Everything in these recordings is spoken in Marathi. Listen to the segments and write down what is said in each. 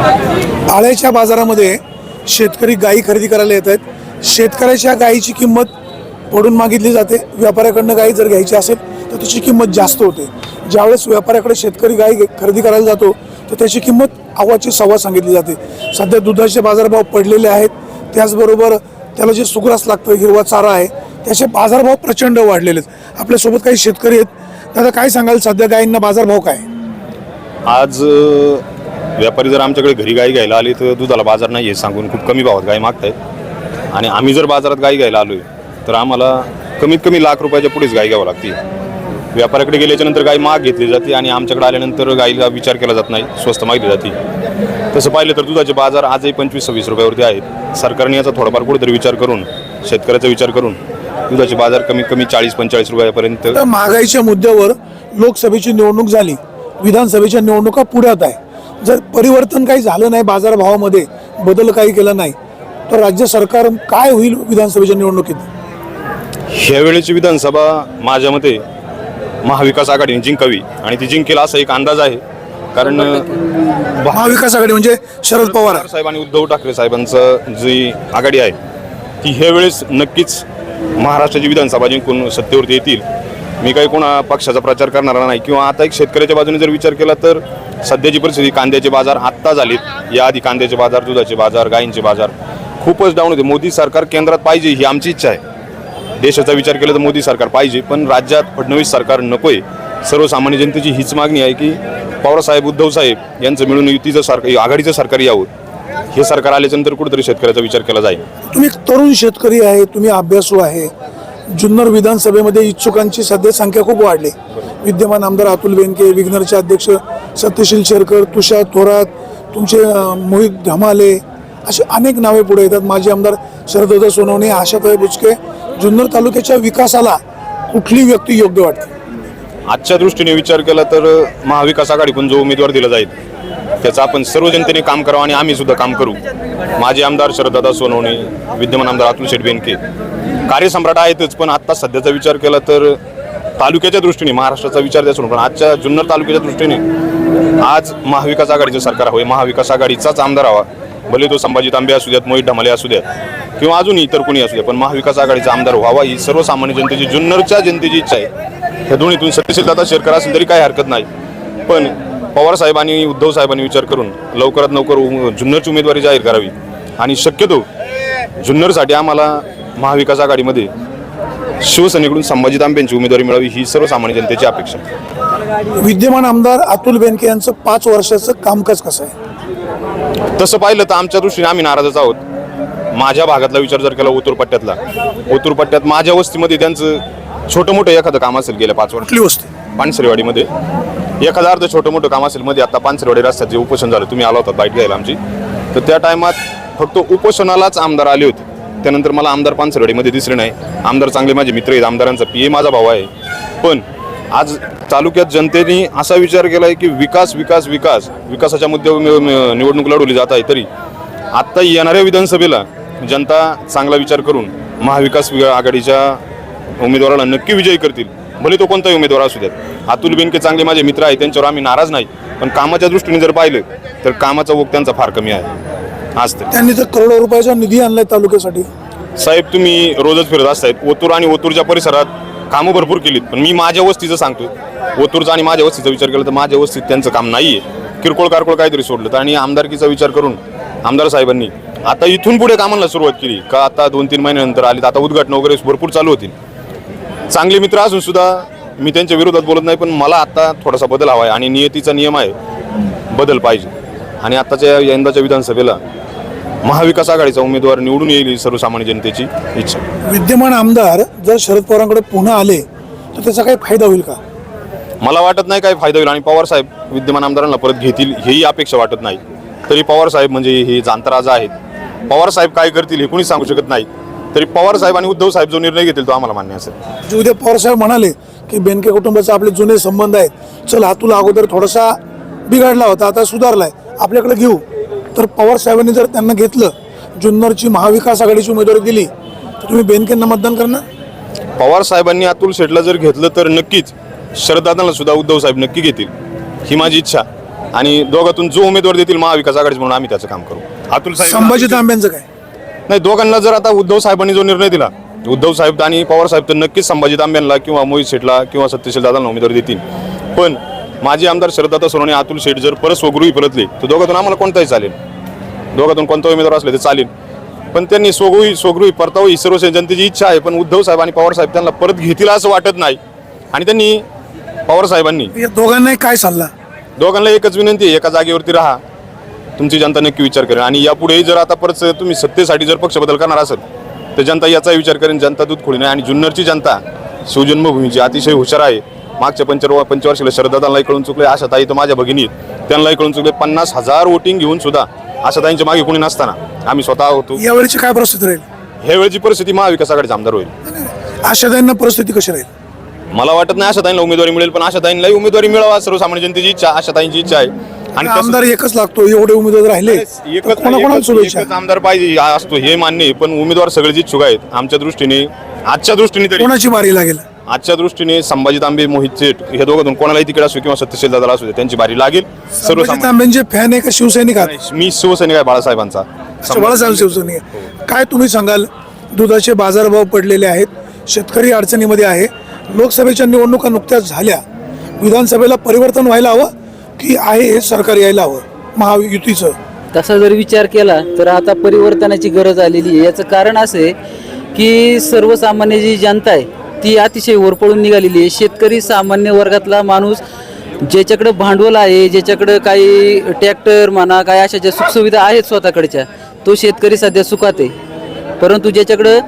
आळ्याच्या बाजारामध्ये शेतकरी गायी खरेदी करायला येत आहेत. शेतकऱ्याच्या गायीची किंमत पडून मागितली जाते. व्यापाऱ्याकडनं गायी जर घ्यायची असेल तर त्याची किंमत जास्त होते. ज्यावेळेस व्यापाऱ्याकडे शेतकरी गायी खरेदी करायला जातो तर त्याची किंमत आवाची सव्वा सांगितली जाते. सध्या दुधाचे बाजारभाव पडलेले आहेत. त्याचबरोबर त्याला जे सुग्रास लागतं हिरवा चारा आहे त्याचे बाजारभाव प्रचंड वाढलेले आहेत. आपल्यासोबत काही शेतकरी आहेत. दादा काय सांगाल? सध्या गायींना बाजारभाव काय? आज व्यापारी जर आमच्याकडे घरी गाई घ्यायला आली तर दुधाला बाजार नाही आहे सांगून खूप कमी भावात गाय मागतायत. आणि आम्ही जर बाजारात गाई घ्यायला आलोय तर आम्हाला कमीत कमी लाख रुपयाच्या पुढेच गाय घ्यावं लागते व्यापाऱ्याकडे गेल्याच्यानंतर गाय माग घेतली जाते आणि आमच्याकडे आल्यानंतर गाईला विचार केला जात नाही स्वस्त मागली जाते. तसं पाहिलं तर दुधाचे बाजार आजही पंचवीस सव्वीस रुपयावरती आहेत. सरकारने याचा थोडाफार कुठेतरी विचार करून शेतकऱ्याचा विचार करून दुधाचे बाजार कमीत कमी चाळीस पंचेचाळीस रुपयापर्यंत महागाईच्या मुद्द्यावर लोकसभेची निवडणूक झाली. विधानसभेच्या निवडणुका पुढ्यात आहे. जर परिवर्तन काही झालं नाही बाजारभावामध्ये बदल काही केला नाही तर राज्य सरकार काय होईल विधानसभेच्या निवडणुकीत? ह्यावेळेची विधानसभा माझ्या मते महाविकास आघाडीने जिंकावी आणि ती जिंकेल असा एक अंदाज आहे. कारण महाविकास आघाडी म्हणजे शरद पवार. पवार साहेब आणि उद्धव ठाकरे साहेबांचं जी आघाडी आहे ती ह्या वेळेस नक्कीच महाराष्ट्राची विधानसभा जिंकून सत्तेवरती येतील. मी काही कोणा पक्षाचा प्रचार करणार नाही. किंवा आता एक शेतकऱ्याच्या बाजूने जर विचार केला तर सध्याची परिस्थिती कांद्याचे बाजार आत्ता झालेत. याआधी कांद्याचे बाजार दुधाचे बाजार गायींचे बाजार खूपच डाऊन होते. मोदी सरकार केंद्रात पाहिजे ही आमची इच्छा आहे. देशाचा विचार केला तर मोदी सरकार पाहिजे पण राज्यात फडणवीस सरकार नको आहे सर्वसामान्य जनतेची हीच मागणी आहे की पवारसाहेब उद्धव साहेब यांचं मिळून युतीचं सरकार आघाडीचं सरकार यावं. हे सरकार आल्याच्यानंतर कुठेतरी शेतकऱ्याचा विचार केला जाईल. तुम्ही तरुण शेतकरी आहे तुम्ही अभ्यासू आहे. जुन्नर विधानसभेमध्ये इच्छुकांची सध्या संख्या खूप वाढली. विद्यमान आमदार अतुल बेनके विघ्नरचे अध्यक्ष सत्यशील शेरकर तुषार थोरात तुमचे मोहित धमाले असे अनेक नावे पुढे येतात. माजी आमदार शरदोदा सोनवणे आशाताई बुचके जुन्नर तालुक्याच्या विकासाला कुठली व्यक्ती योग्य वाटते? आजच्या दृष्टीने विचार केला तर महाविकास आघाडीकडून जो उमेदवार दिला जाईल त्याचं आपण सर्व जनतेने काम करावं आणि आम्ही सुद्धा काम करू. माझे आमदार शरददादा सोनवणे विद्यमान आमदार अतुल शेठ बेनके. कार्यसम्राट आहेतच पण आत्ता सध्याचा विचार केला तर तालुक्याच्या दृष्टीने महाराष्ट्राचा विचार द्या सोडून पण आजच्या जुन्नर तालुक्याच्या दृष्टीने आज महाविकास आघाडीचं सरकार हवं महाविकास आघाडीचाच आमदार हवा. भले तो संभाजी तांबे असू द्यात मोहित ढमाले असू द्यात किंवा अजून इतर कोणी असू द्या पण महाविकास आघाडीचा आमदार व्हावा ही सर्वसामान्य जनतेची जुन्नरच्या जनतेची इच्छा आहे. ह्या दोन्हीतून सत्यशील दादा शेरकर असेल तरी काही हरकत नाही. पण पवार आणि उद्धव साहेबांनी विचार करून लवकरात लवकर जुन्नरची उमेदवारी जाहीर करावी. आणि शक्यतो जुन्नरसाठी आम्हाला महाविकास आघाडीमध्ये शिवसेनेकडून संभाजी तांबेंची उमेदवारी मिळावी ही सर्वसामान्य जनतेची अपेक्षा. विद्यमान आमदार अतुल बेनके यांचं पाच वर्षाचं कामकाज कसं आहे? तसं पाहिलं तर आमच्या दृष्टीने आम्ही नाराजच आहोत. माझ्या भागातला विचार जर केला ओतूर पट्ट्यातला ओतूर पट्ट्यात माझ्या वस्तीमध्ये त्यांचं छोटं मोठं एखादं काम असेल गेल्या पाच वर्ष. वस्ती? पानसरेवाडीमध्ये. एखादं अर्ध छोटं मोठं काम असेल मध्ये आता पानसरवाडी रस्त्यात जे उपोषण झालं तुम्ही आला होता बाईट घ्यायला आमची. तर त्या टायमात फक्त उपोषणालाच आमदार आले होते. त्यानंतर मला आमदार पानसरवाडीमध्ये दिसले नाही. आमदार चांगले माझे मित्र आहेत आमदारांचा पी ए माझा भाऊ आहे. पण आज तालुक्यात जनतेने असा विचार केला आहे की विकास विकास विकास विकासाच्या मुद्द्यावर निवडणूक लढवली जात आहे तरी आत्ता येणाऱ्या विधानसभेला जनता चांगला विचार करून महाविकास आघाडीच्या उमेदवाराला नक्की विजयी करतील. भले तो कोणताही उमेदवार असू द्यात अतुल बेनके चांगले माझे मित्र आहेत त्यांच्यावर आम्ही नाराज नाही. पण कामाच्या दृष्टीने जर पाहिलं तर कामाचा ओघ त्यांचा फार कमी आहे. आज तर. त्यांनी तर करोडो रुपयाचा निधी आणलाय तालुक्यासाठी. साहेब तुम्ही रोजच फिरत असतायत. ओतूर आणि ओतूरच्या परिसरात कामं भरपूर केलीत पण मी माझ्या वस्तीचं सांगतो ओतूरचा आणि माझ्या वस्तीचा विचार केला तर माझ्या वस्तीत त्यांचं काम नाही आहे किरकोळ कारकोळ काहीतरी सोडलं. तर आणि आमदारकीचा विचार करून आमदार साहेबांनी आता इथून पुढे कामाला सुरुवात केली. का आता दोन तीन महिन्यानंतर आली तर आता उद्घाटन वगैरे भरपूर चालू होतील. चांगले मित्र असून सुद्धा मी त्यांच्या विरोधात बोलत नाही पण मला आता थोडासा बदल हवा आहे आणि नियतीचा नियम आहे बदल पाहिजे. आणि आत्ताच्या यंदाच्या विधानसभेला महाविकास आघाडीचा उमेदवार निवडून येईल सर्वसामान्य जनतेची इच्छा. विद्यमान आमदार जर शरद पवारांकडे पुन्हा आले तर त्याचा काही फायदा होईल का? मला वाटत नाही काय फायदा होईल आणि पवार साहेब विद्यमान आमदारांना परत घेतील हेही अपेक्षा वाटत नाही. तरी पवार साहेब म्हणजे हे जाणता राजा आहेत. पवार साहेब काय करतील हे कोणी सांगू शकत नाही. तरी पवार साहेब आणि उद्धव साहेब जो निर्णय घेतील तो आम्हाला मान्य असेल. जे उद्या पवारसाहेब म्हणाले की बेनके कुटुंबाचे आपले जुने संबंध आहेत चल हा तुला अगोदर थोडासा बिघडला होता आता सुधारलाय आपल्याकडे घेऊ. तर पवार साहेबांनी जर त्यांना घेतलं जुन्नरची महाविकास आघाडीची उमेदवारी दिली तर तुम्ही बेनकेंना मतदान करणार? पवार साहेबांनी अतुल शेठला जर घेतलं तर नक्कीच शरददादांना सुद्धा उद्धव साहेब नक्की घेतील. ही माझी इच्छा. आणि दोघातून जो उमेदवार देतील महाविकास आघाडी म्हणून आम्ही त्याचं काम करू. अतुल साहेब संभाजी तांब्यांचं काय? नाही दोघांना जर आता उद्धव साहेबांनी जो निर्णय दिला उद्धव साहेब आणि पवार साहेब तर नक्कीच संभाजी तांब्यांना किंवा मोहित शेठला किंवा सत्यशील दादांना उमेदवारी देतील. पण माजी आमदार शरददादा सोनवणे अतुल शेठ जर परत स्वगृही परतले तर दोघातून आम्हाला कोणताही चालेल. दोघातून कोणता उमेदवार असले तर चालेल. पण त्यांनी स्वगृही स्वगृही परतावं ही सर्व जनतेची इच्छा आहे पण उद्धव साहेब आणि पवार साहेब त्यांना परत घेतील असं वाटत नाही. आणि त्यांनी पवार साहेबांनी दोघांनाही काय सल्ला? दोघांना एकच विनंती आहे एका जागेवरती राहा. तुमची जनता नक्की विचार करेल. आणि यापुढेही जर आता परत तुम्ही सत्तेसाठी जर पक्ष बदल करणार असेल तर जनता याचा विचार करेन जनता दूध खोडी नाही. आणि जुन्नरची जनता शिवजन्मभूमीची अतिशय हुशार आहे. मागच्या पंचर पंचवर्षीला शरदादांनाही कळून चुकले आशाताई तर माझ्या भगिनी. त्यांनाही कळून चुकले पन्नास हजार वोटिंग घेऊन सुद्धा आशाताईंच्या मागे कोणी नसताना. आम्ही स्वतः होतो. यावेळीची काय परिस्थिती राहील? ह्या वेळची परिस्थिती महाविकास आघाडीचा आमदार होईल. आशाताईंना परिस्थिती कशी राहील? मला वाटत नाही आशाताईंना उमेदवारी मिळेल पण आशाताईंनाही उमेदवारी मिळावा. सर्वसामान्य जनतेची इच्छा आशाताईंची इच्छा आहे. आणि आमदार एकच लागतो एवढे उमेदवार राहिले तर एकच कोणाकोणाला एकच- शुभेच्छा एकच आमदार पाहिजे हा असतो हे मान्य आहे पण उमेदवार सगळेच इच्छुक आहेत आमच्या दृष्टीने आजच्या दृष्टीने तरी कोणाची बारी लागेल? आजच्या दृष्टीने संभाजी तांबे मोहित शेठ हे दोघांतून कोणालाही तिकीट असू किंवा सत्यशील दादाला असू दे त्यांची बारी लागेल. संभाजी सर्वसामान्य तांब्यांचे फॅन आहे का शिवसैनिक आहात? मी शिवसैनिक आहे बाळासाहेबांचा. बाळासाहेब शिवसैनिक आहे. काय तुम्ही सांगाल? दुधाचे बाजारभाव पडलेले आहेत शेतकरी अडचणीमध्ये आहे. लोकसभेच्या निवडणुका नुकत्याच झाल्या. विधानसभेला परिवर्तन व्हायला हवं की आहे हे सरकार यायला हवं महायुतीचं. तसा जर विचार केला तर आता परिवर्तनाची गरज आलेली आहे. याचं कारण असं आहे की सर्वसामान्य जी जनता आहे ती अतिशय वरपळून निघालेली आहे. शेतकरी सामान्य वर्गातला माणूस ज्याच्याकडं भांडवल आहे ज्याच्याकडं काही ट्रॅक्टर म्हणा काय अशा ज्या सुखसुविधा आहेत स्वतःकडच्या तो शेतकरी सध्या सुखात आहे. परंतु ज्याच्याकडं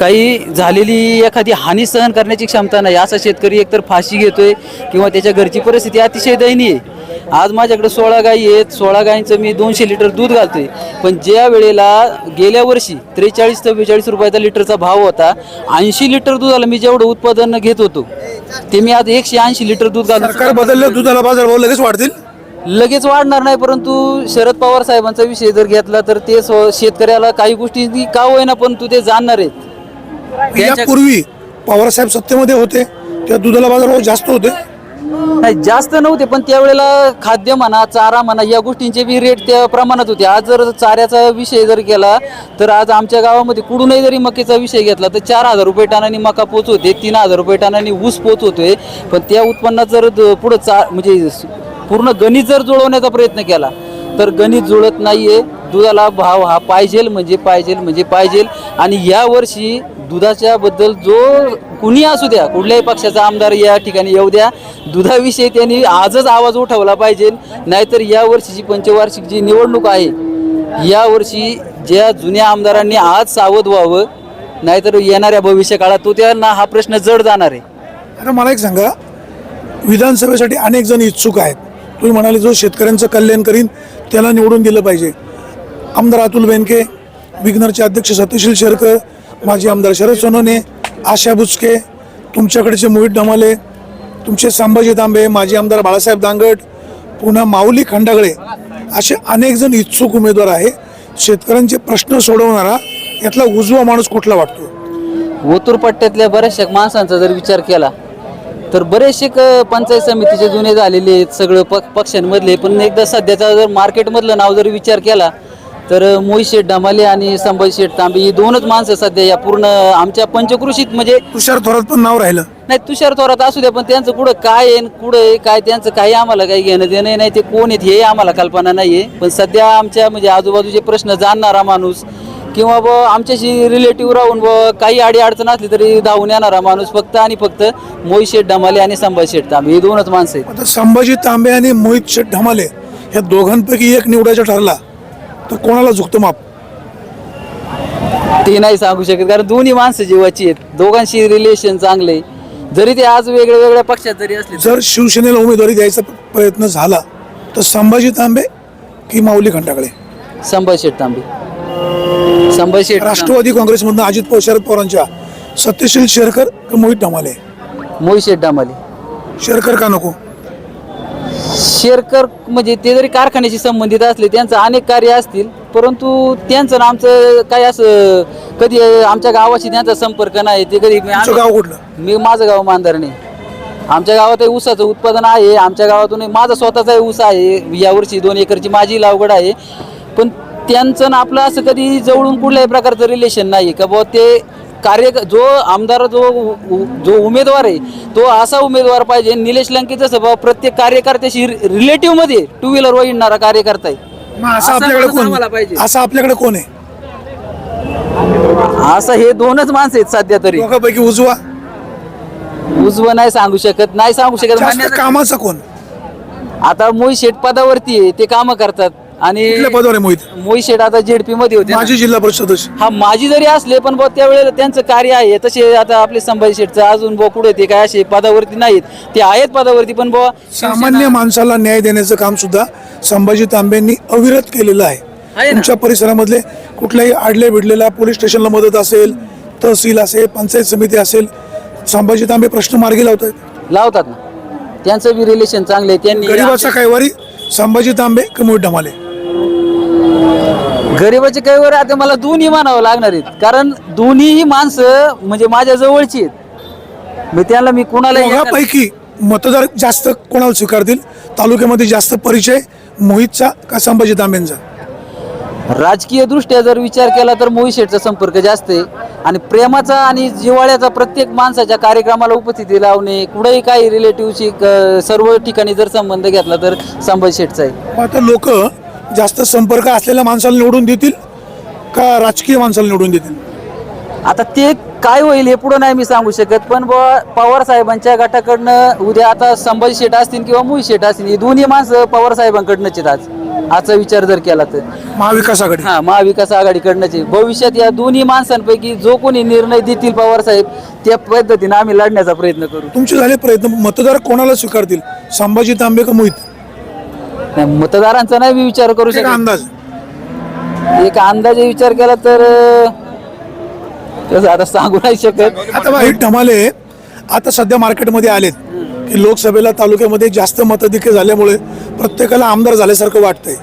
काही झालेली एखादी हानी सहन करण्याची क्षमता नाही. असा शेतकरी एकतर फाशी घेतोय किंवा त्याच्या घरची परिस्थिती अतिशय दयनीय आहे. आज माझ्याकडे सोळा गायी आहेत. सोळा गायींचं मी दोनशे लिटर दूध घालतोय. पण ज्या वेळेला गेल्या वर्षी त्रेचाळीस चव्वेचाळीस रुपयाचा लिटरचा भाव होता ऐंशी लिटर दुधाला मी जेवढं उत्पादन घेत होतो ते मी आज एकशे ऐंशी लिटर दूध घालतो सरकार बदललं दुधाला बाजार भाव लगेच वाढतील? लगेच वाढणार नाही परंतु शरद पवार साहेबांचा विषय जर घेतला तर ते शेतकऱ्याला काही गोष्टी का होईना पण तू ते जाणणार आहेत. यापूर्वी पवारसाहेब सत्तेमध्ये होते त्या दुधाला बाजारभाव जास्त होते. नाही जास्त नव्हते पण त्यावेळेला खाद्य म्हणा चारा म्हणा या गोष्टींचे बी रेट त्या प्रमाणात होते. आज जर चाऱ्याचा विषय जर केला तर आज आमच्या गावामध्ये कुठूनही जरी मकेचा विषय घेतला तर चार हजार रुपये टनानी मका पोच होते तीन हजार रुपये टनानी ऊस पोच होतोय पण त्या उत्पन्नात जर पुढं चा म्हणजे पूर्ण गणित जर जुळवण्याचा प्रयत्न केला तर गणित जुळत नाहीये. दुधाला भाव हा पाहिजेल म्हणजे पाहिजेल म्हणजे पाहिजेल आणि या वर्षी दुधाच्या बद्दल जो कुणी असू द्या कुठल्याही पक्षाचा आमदार या ठिकाणी येऊ द्या दुधाविषयी त्यांनी आजच आवाज उठवला पाहिजे. नाहीतर या वर्षीची पंचवार्षिक जी निवडणूक आहे या वर्षी ज्या जुन्या आमदारांनी आज सावध व्हावं नाहीतर येणाऱ्या भविष्य काळात तो त्यांना हा प्रश्न जड जाणार आहे. अरे मला एक सांगा. विधानसभेसाठी अनेक जण इच्छुक आहेत. तुम्ही म्हणाले जो शेतकऱ्यांचं कल्याण करीन त्याला निवडून दिलं पाहिजे. आमदार अतुल बेनके विघ्नरचे अध्यक्ष सत्यशील शेरकर माजी आमदार शरद सोनवणे आशा बुचके तुमच्याकडचे मोहित डमाले तुमचे संभाजी तांबे माजी आमदार बाळासाहेब दांगट पुन्हा माऊली खंडागळे असे अनेक जण इच्छुक उमेदवार आहे. शेतकऱ्यांचे प्रश्न सोडवणारा यातला उजवा माणूस कुठला वाटतो? ओतूरपट्ट्यातल्या बऱ्याचशा माणसांचा जर विचार केला तर बरेचसे क- पंचायत समितीचे जुने झालेले आहेत सगळं प पक्षांमधले पण एकदा सध्याचा जर मार्केटमधलं नाव जर विचार केला तर मोहित शेठ डमाले आणि संभाजी शेठ तांबे ही दोनच माणसं सध्या या पूर्ण आमच्या पंचकृषीत म्हणजे तुषार थोरात पण नाव राहिलं. नाही तुषार थोरात असू द्या पण त्यांचं कुठं काय आहे कुठं आहे काय त्यांचं काही आम्हाला काही घेणं देणं नाही ते कोण आहेत हे आम्हाला कल्पना नाही आहे पण सध्या आमच्या म्हणजे आजूबाजूचे प्रश्न जाणणारा माणूस किंवा ब आमच्याशी रिलेटिव्ह राहून ब काही अडी अडचण असली तरी धावून येणारा माणूस फक्त आणि फक्त मोहित शेठ डमाले आणि संभाजी शेठ तांबे. ही दोनच माणसं आहेत. आता संभाजी तांबे आणि मोहित शेठ ढमाले या दोघांपैकी एक निवडायचा ठरला तर कोणाला झुकतं माप? ते नाही सांगू शकत कारण दोन्ही माणसं जीवाची आहेत. दोघांशी रिलेशन चांगले जरी ते आज वेगळ्या वेगळ्या पक्षात जरी असले जर शिवसेनेला उमेदवारी द्यायचा प्रयत्न झाला तर संभाजी तांबे की माऊली खंडाकडे संभाजी शेठ तांबे. संभाजी शेठ तांबे. राष्ट्रवादी काँग्रेसमधनं अजित पवार शरद पवारांच्या सत्यशील शेरकर का मोहित ढमाले मोहित शेठ डामाले. शेरकर का नको? शेरकर म्हणजे ते जरी कारखान्याशी संबंधित असले त्यांचं अनेक कार्य असतील परंतु त्यांचं आणि आमचं काय असं कधी आमच्या गावाशी त्यांचा संपर्क नाही ते कधी तुमचं गाव कुठलं? मी माझं गाव मांदरणे आमच्या गावात ऊसाचं उत्पादन आहे आमच्या गावातून माझा स्वतःचा ऊस आहे. यावर्षी दोन एकरची माझी लागवड आहे. पण त्यांचं ना आपलं असं कधी जवळून कुठल्याही प्रकारचं रिलेशन नाही का बुवा ते कार्य जो आमदार जो जो उमेदवार आहे तो असा उमेदवार पाहिजे. निलेश लंके जसं बाबा प्रत्येक कार्यकर्त्याशी रिलेटिव्हमध्ये टू व्हीलर वर येणारा कार्यकर्ता आहे. मग असं आपल्याकडे माणूस आम्हाला कोण पाहिजे. असं आपल्याकडे कोण आहे? असं हे दोनच माणसं आहेत सध्या तरी. दोघांपैकी उजवा? उजवं नाही सांगू शकत नाही सांगू शकत. जास्त कामाचा कोण? आता मोहित शेठ पदावरती आहे ते काम करतात. आणि कुठल्या पदावर आहे मोहित? मोहित शेठ आता जेडपी मध्ये होते ना. माजी जिल्हा परिषद सदस्य हा माझी जरी असले पण बुवा त्यावेळेला त्यांचं कार्य आहे. तसे आता आपले संभाजी शेठचं अजून बुवा कुठे ते काय असे पदावरती नाहीत. ते आहेत पदावरती पण बुवा सामान्य माणसाला न्याय देण्याचं काम सुद्धा संभाजी तांबेंनी अविरत केलेलं आहे. आहे ना? तुमच्या परिसरामधले कुठल्याही आडले भिडलेल्या पोलीस स्टेशनला मदत असेल तहसील असेल पंचायत समिती असेल संभाजी तांबे प्रश्न मार्गी लावत आहेत लावतात ना. त्यांचं बी रिलेशन चांगले त्यांनी गरीबाचा कैवारी संभाजी तांबे का मोहित ढमाले? गरीबाचे काही वर आता मला दोन्ही मानावं लागणार आहेत. कारण दोन्हीही माणसं म्हणजे माझ्या जवळची आहेत. मी त्यांना मी कुणाला दोघांपैकी मतदार जास्त कोणाला स्वीकारतील? तालुक्यामध्ये जास्त परिचय मोहितचा का संभाजी तांबेंचा राजकीय दृष्ट्या जर विचार केला तर मोहित शेठचा संपर्क जास्त आहे. आणि प्रेमाचा आणि जिव्हाळ्याचा प्रत्येक माणसाच्या कार्यक्रमाला उपस्थिती लावणे कुठेही काही रिलेटिव्हची सर्व ठिकाणी जर संबंध घेतला तर संभाजी शेठचा आहे. आता लोक जास्त संपर्क असलेल्या माणसाला निवडून देतील का राजकीय माणसाला निवडून देतील? आता ते काय होईल हे पुढं नाही मी सांगू शकत पण बुवा पवार साहेबांच्या गटाकडनं उद्या आता संभाजी शेठ असतील किंवा मोहित शेठ असतील ही दोन्ही माणसं पवार साहेबांकडनंच आहेत आज. आजचा विचार जर केला तर. महाविकास आघाडी. हा महाविकास आघाडीकडनंच आहे. भविष्यात या दोन्ही माणसांपैकी जो कोणी निर्णय देतील पवार साहेब त्या पद्धतीने आम्ही लढण्याचा प्रयत्न करू. तुमचे झाले प्रयत्न मतदार कोणाला स्वीकारतील? संभाजी तांबे का मोहित? नाही, मतदारांचा नाही मी विचार करू एक शकत. अंदाज. एक अंदाजे विचार केला तर अं, तसं आता सांगू नाही शकत. आता मोहित ढमाले आता सध्या मार्केटमध्ये आलेत. की लोकसभेला तालुक्यामध्ये जास्त मताधिक्य झाल्यामुळे प्रत्येकाला आमदार झाल्यासारखं वाटतंय.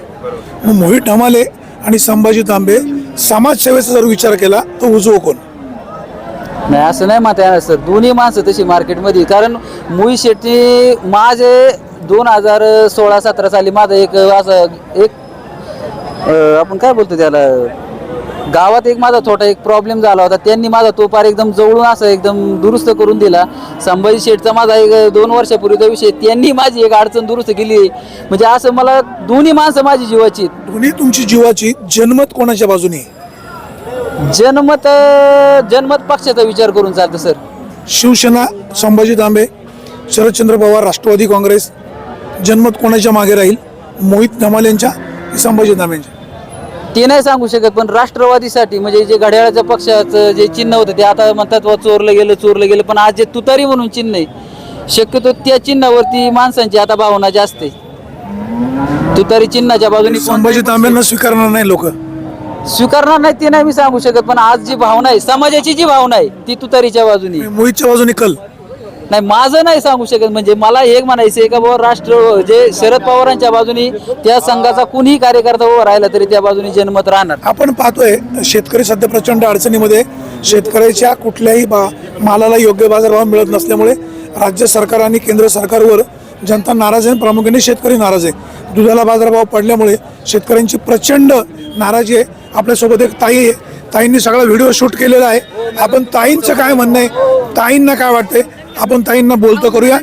मग मोहित ढमाले आणि संभाजी तांबे समाजसेवेचा जर विचार केला तर उजवं कोण? नाही असं नाही म्हणता येणार सर. दोन्ही माणसं तशी मार्केटमध्ये कारण मोहित शेट्टी माझे दोन हजार सोळा सतरा साली माझं एक असं एक आपण काय बोलतो त्याला? गावात एक माझा छोटा एक प्रॉब्लेम झाला होता. त्यांनी माझा तो पार एकदम जवळून असं एकदम दुरुस्त करून दिला. संभाजी शेठचा माझा एक दोन वर्षापूर्वीचा विषय. त्यांनी माझी एक अडचण दुरुस्त केली. म्हणजे असं मला दोन्ही माणसं माझी जीवाची. दोन्ही तुमची जीवाची जनमत कोणाच्या बाजूने? जनमत जनमत पक्षाचा विचार करून चालतं सर. शिवसेना संभाजी तांबे शरदचंद्र पवार राष्ट्रवादी काँग्रेस जनमत कोणाच्या मागे राहील? मोहित धमाल यांच्या की संभाजी तांबेंच्या ते नाही सांगू शकत पण राष्ट्रवादीसाठी म्हणजे जे घड्याळाच्या पक्षाचं जे चिन्ह होतं ते आता म्हणतात वा चोरलं गेलं चोरलं गेलं. पण आज जे तुतारी म्हणून चिन्ह आहे शक्यतो त्या चिन्हावरती माणसांची आता भावना जास्त आहे. तुतारी चिन्हाच्या बाजूने संभाजी तांबेंना स्वीकारणार नाही लोक. स्वीकारणार नाही ते नाही मी सांगू शकत पण आज जी भावना आहे समाजाची जी भावना आहे ती तुतारीच्या बाजूने. मोहितच्या बाजूने कल. नाही माझं नाही सांगू शकत. म्हणजे मला एक म्हणायचं आहे का बाबा राष्ट्र जे शरद पवारांच्या बाजूनी त्या संघाचा कुणीही कार्यकर्ता उभा राहिला तरी त्या बाजूनी जनमत राहणार. आपण पाहतोय शेतकरी सध्या प्रचंड अडचणीमध्ये. शेतकऱ्याच्या कुठल्याही बा मालाला योग्य बाजारभाव मिळत नसल्यामुळे राज्य सरकार आणि केंद्र सरकारवर जनता नाराज आहे प्रामुख्याने शेतकरी नाराज आहे. दुधाला बाजारभाव पडल्यामुळे शेतकऱ्यांची प्रचंड नाराजी आहे. आपल्यासोबत एक ताई आहे. ताईंनी सगळा व्हिडिओ शूट केलेला आहे. आपण ताईंचं काय म्हणणं आहे? ताईंना काय वाटतंय? आपण ताईंना बोलतो करूया.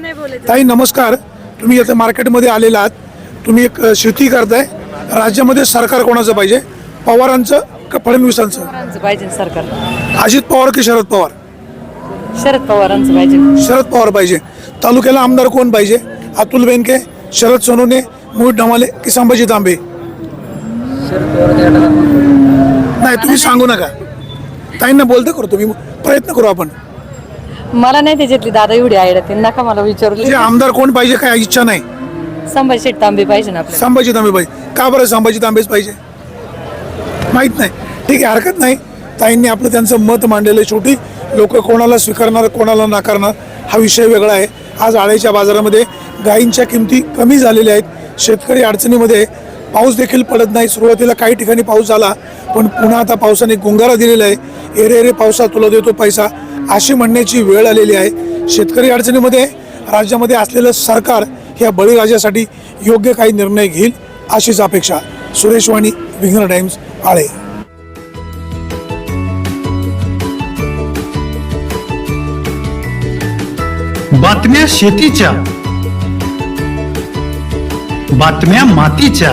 ताई नमस्कार. तुम्ही येथे मार्केटमध्ये आलेला आहात. तुम्ही एक शेती करताय. राज्यामध्ये सरकार कोणाचं पाहिजे? पवारांचं का फडणवीसांचं? पवारांचं पाहिजे सरकार. अजित पवार की शरद पवार? शरद पवारांचं पाहिजे. शरद पवार पाहिजे. तालुक्याला आमदार कोण पाहिजे? अतुल बेनके शरद सोनवणे मोहित ढमाले की संभाजी तांबे? नाही तुम्ही सांगू नका. ताईंना बोलते करू. तुम्ही प्रयत्न करू आपण. मला नाही त्याच्यातली दादा एवढी आयडिया ते नका मला विचारू. म्हणजे आमदार कोण पाहिजे काय इच्छा नाही? संभाजी शेठ तांबे पाहिजे ना आपल्याला. संभाजी तांबे पाहिजे. का बरं संभाजी तांबेच पाहिजे? माहीत नाही. ठीक आहे हरकत नाही. ताईंनी आपलं त्यांचं मत मांडलेलं आहे शेवटी. लोक कोणाला स्वीकारणार कोणाला नाकारणार हा विषय वेगळा आहे. आज आळ्याच्या बाजारामध्ये गायींच्या किमती कमी झालेल्या आहेत. शेतकरी अडचणीमध्ये आहे. पाऊस देखील पडत नाही. सुरुवातीला काही ठिकाणी पाऊस झाला पण पुन्हा आता पावसाने गुंगारा दिलेला आहे. एरे एरे पावसा तुला देतो पैसा. अशी म्हणण्याची वेळ आलेली आहे. शेतकरी अडचणीमध्ये राज्यामध्ये असलेलं सरकार ह्या बळीराजासाठी योग्य काही निर्णय घेईल अशीच अपेक्षा. सुरेश वाणी विघ्न टाइम्स आळे. बातम्या शेतीच्या बातम्या मातीच्या.